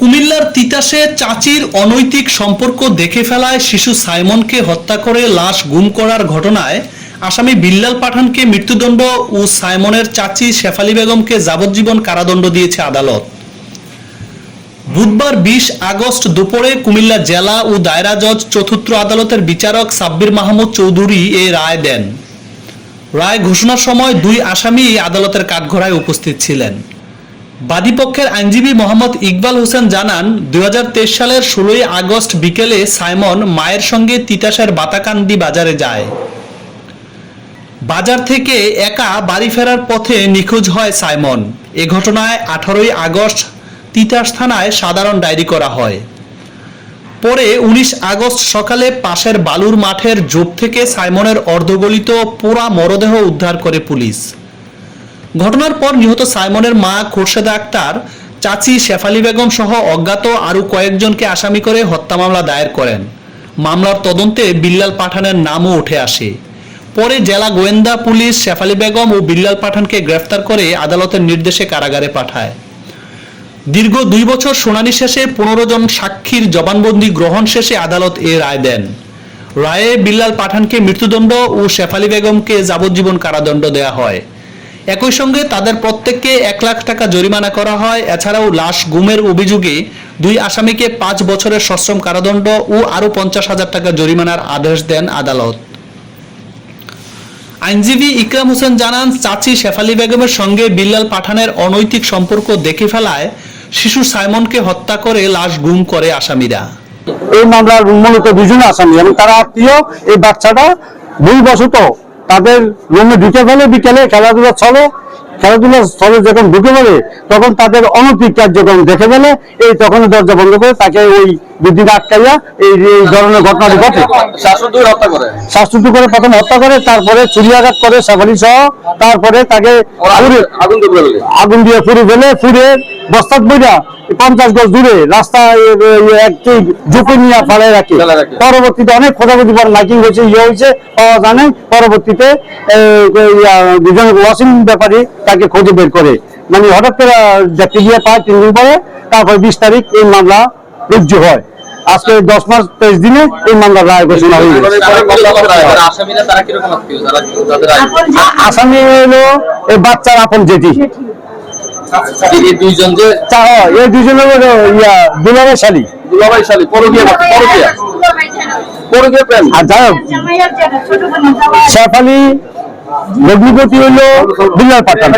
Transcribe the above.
কুমিল্লার তিতাসে চাচির অনৈতিক সম্পর্ক দেখে ফেলায় শিশু সাইমনকে হত্যা করে লাশ গুম করার ঘটনায় আসামি বিল্লাল পাঠানকে মৃত্যুদণ্ড ও সাইমনের চাচি শেফালি বেগমকে যাবজ্জীবন কারাদণ্ড দিয়েছে আদালত। বুধবার বিশ আগস্ট দুপুরে কুমিল্লা জেলা ও দায়রা জজ চতুর্থ আদালতের বিচারক সাব্বির মাহমুদ চৌধুরী এ রায় দেন। রায় ঘোষণার সময় দুই আসামি আদালতের কাঠগড়ায় উপস্থিত ছিলেন। বাদীপক্ষের আইনজীবী মোহাম্মদ ইকবাল হোসেন জানান দুই হাজার তেইশ সালের ষোলোই আগস্ট বিকেলে সাইমন মায়ের সঙ্গে তিতাসের বাতাকান্দি বাজারে যায়। বাজার থেকে একা বাড়ি ফেরার পথে নিখোঁজ হয় সাইমন। এ ঘটনায় আঠারোই আগস্ট তিতাস থানায় সাধারণ ডায়েরি করা হয়। পরে উনিশ আগস্ট সকালে পাশের বালুর মাঠের জোপ থেকে সাইমনের অর্ধগলিত পোড়া মরদেহ উদ্ধার করে পুলিশ। ঘটনার পর নিহত সাইমনের মা খোরশেদা আক্তার, চাচি শেফালি বেগম সহ অজ্ঞাত আরও কয়েকজনকে আসামি করে হত্যা মামলা দায়ের করেন। মামলার তদন্তে বিল্লাল পাঠানের নামও উঠে আসে। পরে জেলা গোয়েন্দা পুলিশ শেফালি বেগম ও বিল্লাল পাঠানকে গ্রেফতার করে আদালতের নির্দেশে কারাগারে পাঠায়। দীর্ঘ দুই বছর শুনানি শেষে পনেরো জন সাক্ষীর জবানবন্দি গ্রহণ শেষে আদালত এ রায় দেন। রায়ে বিল্লাল পাঠানকে মৃত্যুদণ্ড ও শেফালি বেগমকে যাবজ্জীবন কারাদণ্ড দেওয়া হয়। একই সঙ্গে তাদের প্রত্যেককে এক লাখ টাকা জরিমানা করা হয়। এছাড়াও লাশ গুমের অভিযোগে দুই আসামিকে পাঁচ বছরের সশ্রম কারাদণ্ড ও আরও পঞ্চাশ হাজার টাকা জরিমানার আদেশ দেন আদালত। আইনজীবী ইকরাম হোসেন জানান, চাচি শেফালি বেগমের সঙ্গে বিল্লাল পাঠানের অনৈতিক সম্পর্ক দেখে ফেলায় শিশু সাইমনকে হত্যা করে লাশ গুম করে আসামিরা। এই মামলার মূলত দুজন আসামি এবং তারা আত্মীয়, এই বাচ্চাটা ভুলবশত তাদের রুমে ঢুকে ফেলে বিকেলে খেলাধুলা চলে খেলাধুলার স্থলে যখন ঢুকে পড়ে তখন তাদের অনৈতিক কার্যক্রম দেখে ফেলে এই তখন দরজা বন্ধ করে তাকে ওই দুদিন আটকাইয়া এই ধরনের ঘটনাটি ঘটে। শ্বাসরুদ্ধ করে। প্রথম হত্যা করে তারপরে চুরি আঘাত করে সাফারি সহ তারপরে তাকে আগুন দিয়ে ফুড়ে ফেলে। ফুড়ে বস্তাত বইরা পঞ্চাশ গজ দূরে রাস্তায় একটি ঝুঁকি নিয়ে ফেলে রাখে। পরবর্তীতে অনেক খোঁজাখুঁজি পর লাইকিং হয়েছে ইয়ে হয়েছে পাওয়া জানে পরবর্তীতে দুজন ওয়াসিং ব্যাপারী তাকে খুঁজে বের করে। মানে হঠাৎ করে দেখতে গিয়ে পায় তিন দিন পরে তারপর বিশ তারিখ এই মামলা রুজু হয়। আজকে দশ মাস তেইশ দিনে এই মামলা রায় ঘোষণা হয়ে গেছে? আসামি হলো এই বাচ্চার আপন জেঠি। এই দুইজন যে চা- ও, এই দুজনের ইয়া দুলারের শালী। দুলাভাই শালী পরকিয়া পরকিয়া। পরকিয়া প্রেম। আর যাই হোক। শেফ আলী লগ্নিপতি হলো বিল্লার পাঠান